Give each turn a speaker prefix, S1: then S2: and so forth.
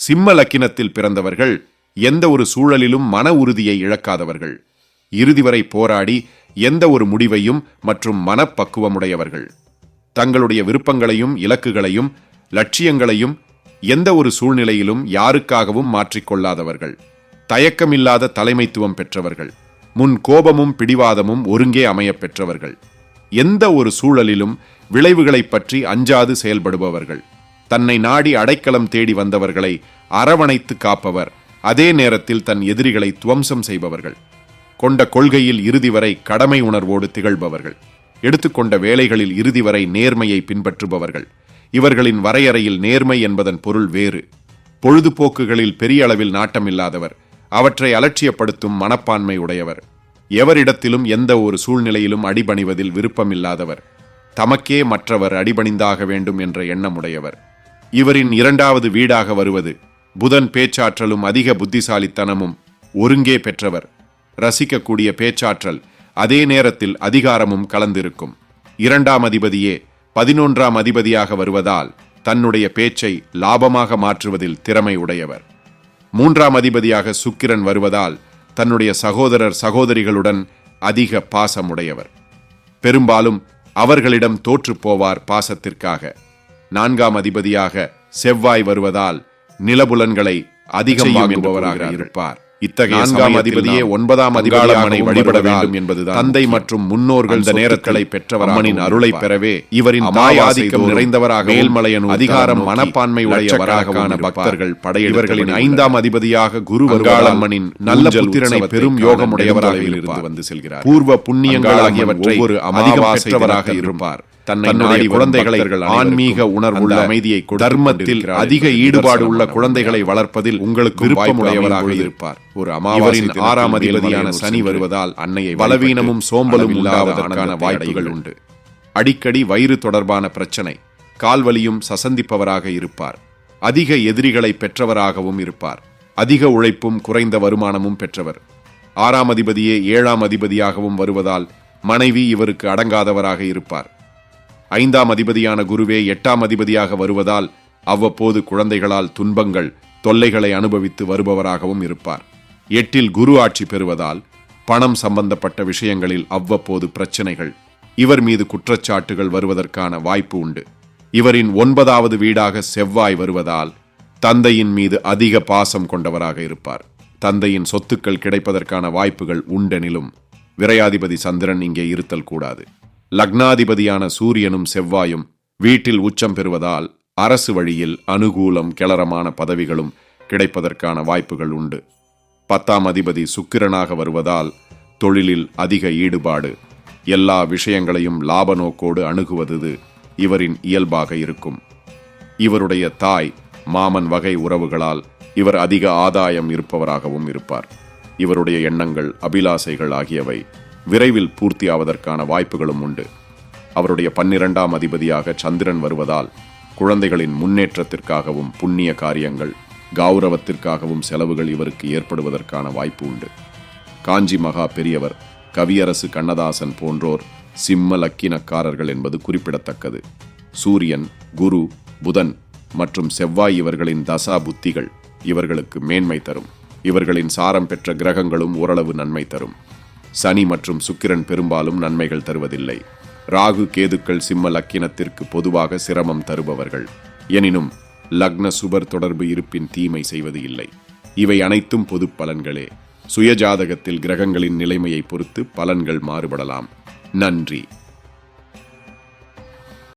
S1: சிம்ம லக்கினத்தில் பிறந்தவர்கள் எந்த ஒரு சூழலிலும் மன உறுதியை இழக்காதவர்கள். இறுதி வரை போராடி எந்த ஒரு முடிவையும் மற்றும் மனப்பக்குவமுடையவர்கள். தங்களுடைய விருப்பங்களையும் இலக்குகளையும் லட்சியங்களையும் எந்த ஒரு சூழ்நிலையிலும் யாருக்காகவும் மாற்றிக்கொள்ளாதவர்கள். தயக்கமில்லாத தலைமைத்துவம் பெற்றவர்கள். முன் கோபமும் பிடிவாதமும் ஒருங்கே அமையப் பெற்றவர்கள். எந்த ஒரு சூழலிலும் விளைவுகளைப் பற்றி அஞ்சாது செயல்படுபவர்கள். தன்னை நாடி அடைக்கலம் தேடி வந்தவர்களை அரவணைத்து காப்பவர். அதே நேரத்தில் தன் எதிரிகளை துவம்சம் செய்பவர்கள். கொண்ட கொள்கையில் இறுதி வரை கடமை உணர்வோடு திகழ்பவர்கள். எடுத்துக்கொண்ட வேலைகளில் இறுதி வரை நேர்மையை பின்பற்றுபவர்கள். இவர்களின் வரையறையில் நேர்மை என்பதன் பொருள் வேறு. பொழுதுபோக்குகளில் பெரிய அளவில் நாட்டமில்லாதவர் அவற்றை அலட்சியப்படுத்தும் மனப்பான்மை உடையவர். எவரிடத்திலும் எந்த ஒரு சூழ்நிலையிலும் அடிபணிவதில் விருப்பமில்லாதவர். தமக்கே மற்றவர் அடிபணிந்தாக வேண்டும் என்ற எண்ணமுடையவர் இவரின் இரண்டாவது வீடாக வருவது. புதன் பேச்சாற்றலும் அதிக புத்திசாலித்தனமும் ஒருங்கே பெற்றவர். ரசிக்கக்கூடிய பேச்சாற்றல் அதே நேரத்தில் அதிகாரமும் கலந்திருக்கும். இரண்டாம் அதிபதியே பதினொன்றாம் அதிபதியாக வருவதால் தன்னுடைய பேச்சை லாபமாக மாற்றுவதில் திறமை உடையவர். மூன்றாம் அதிபதியாக சுக்கிரன் வருவதால் தன்னுடைய சகோதரர் சகோதரிகளுடன் அதிக பாசமுடையவர். பெரும்பாலும் அவர்களிடம் தோற்றுப்போவார் பாசத்திற்காக. நான்காம் அதிபதியாக செவ்வாய் வருவதால் நிலபுலன்களை அதிகம் இருப்பார். இத்தகைய நான்காம் அதிபதியே ஒன்பதாம் அதிகாரமனை வழிபட வேண்டும் என்பதுதான் தந்தை மற்றும் முன்னோர்கள் இந்த நேரங்களை பெற்றவர் அம்மனின் அருளை பெறவே இவரின் தாயாதிக்கம் நிறைந்தவராக மேல்மலையன் அதிகாரம் மனப்பான்மை உடையவராக பக்தர்கள் படையவர்களின் ஐந்தாம் அதிபதியாக குரு வருகாளம்மனின் நல்ல புத்திரனை பெரும் யோகமுடையவராக இருந்து வந்து செல்கிறார். பூர்வ புண்ணியங்கள் ஆகியவற்றை ஒரு அதிகம் பெற்றவராக இருப்பார். தன்னை நாடி குழந்தைகளை ஆன்மீக உணர்வுள்ள அமைதியை தர்மத்தில் அதிக ஈடுபாடு உள்ள குழந்தைகளை வளர்ப்பதில் உங்களுக்கு விருப்பமுடையவராக இருப்பார். ஒரு அமாவாரின் ஆறாம் அதிபதியான சனி வருவதால் அன்னையை பலவீனமும் சோம்பலும் உண்டாவதற்கான வாய்ப்புகள் உண்டு. அடிக்கடி வயிறு தொடர்பான பிரச்சனை கால்வலியும் சசந்திப்பவராக இருப்பார். அதிக எதிரிகளை பெற்றவராகவும் இருப்பார். அதிக உழைப்பும் குறைந்த வருமானமும் பெற்றவர். ஆறாம் அதிபதியே ஏழாம் அதிபதியாகவும் வருவதால் மனைவி இவருக்கு அடங்காதவராக இருப்பார். ஐந்தாம் அதிபதியான குருவே எட்டாம் அதிபதியாக வருவதால் அவ்வப்போது குழந்தைகளால் துன்பங்கள் தொல்லைகளை அனுபவித்து வருபவராகவும் இருப்பார். எட்டில் குரு ஆட்சி பெறுவதால் பணம் சம்பந்தப்பட்ட விஷயங்களில் அவ்வப்போது பிரச்சனைகள். இவர் மீது குற்றச்சாட்டுகள் வருவதற்கான வாய்ப்பு உண்டு. இவரின் ஒன்பதாவது வீடாக செவ்வாய் வருவதால் தந்தையின் மீது அதிக பாசம் கொண்டவராக இருப்பார். தந்தையின் சொத்துக்கள் கிடைப்பதற்கான வாய்ப்புகள் உண்டெனிலும் விரையாதிபதி சந்திரன் இங்கே இருத்தல் கூடாது. லக்னாதிபதியான சூரியனும் செவ்வாயும் வீட்டில் உச்சம் பெறுவதால் அரசு வழியில் அனுகூலம் கிளறமான பதவிகளும் கிடைப்பதற்கான வாய்ப்புகள் உண்டு. பத்தாம் அதிபதி சுக்கிரனாக வருவதால் தொழிலில் அதிக ஈடுபாடு. எல்லா விஷயங்களையும் லாப நோக்கோடு அணுகுவது இவரின் இயல்பாக இருக்கும். இவருடைய தாய் மாமன் வகை உறவுகளால் இவர் அதிக ஆதாயம் இருப்பவராகவும் இருப்பார். இவருடைய எண்ணங்கள் அபிலாசைகள் ஆகியவை விரைவில் பூர்த்தியாவதற்கான வாய்ப்புகளும் உண்டு. அவருடைய பன்னிரண்டாம் அதிபதியாக சந்திரன் வருவதால் குழந்தைகளின் முன்னேற்றத்திற்காகவும் புண்ணிய காரியங்கள் கௌரவத்திற்காகவும் செலவுகள் இவருக்கு ஏற்படுவதற்கான வாய்ப்பு உண்டு. காஞ்சி மகா பெரியவர் கவியரசு கண்ணதாசன் போன்றோர் சிம்ம லக்கினக்காரர்கள் என்பது குறிப்பிடத்தக்கது. சூரியன் குரு புதன் மற்றும் செவ்வாய் இவர்களின் தசா புத்திகள் இவர்களுக்கு மேன்மை தரும். இவர்களின் சாரம் பெற்ற கிரகங்களும் ஓரளவு நன்மை தரும். சனி மற்றும் சுக்கிரன் பெரும்பாலும் நன்மைகள் தருவதில்லை. ராகு கேதுக்கள் சிம்ம லக்கினத்திற்கு பொதுவாக சிரமம் தருபவர்கள். எனினும் லக்ன சுபர் தொடர்பு இருப்பின் தீமை செய்வது இல்லை. இவை அனைத்தும் பொது பலன்களே. சுயஜாதகத்தில் கிரகங்களின் நிலைமையை பொறுத்து பலன்கள் மாறுபடலாம். நன்றி.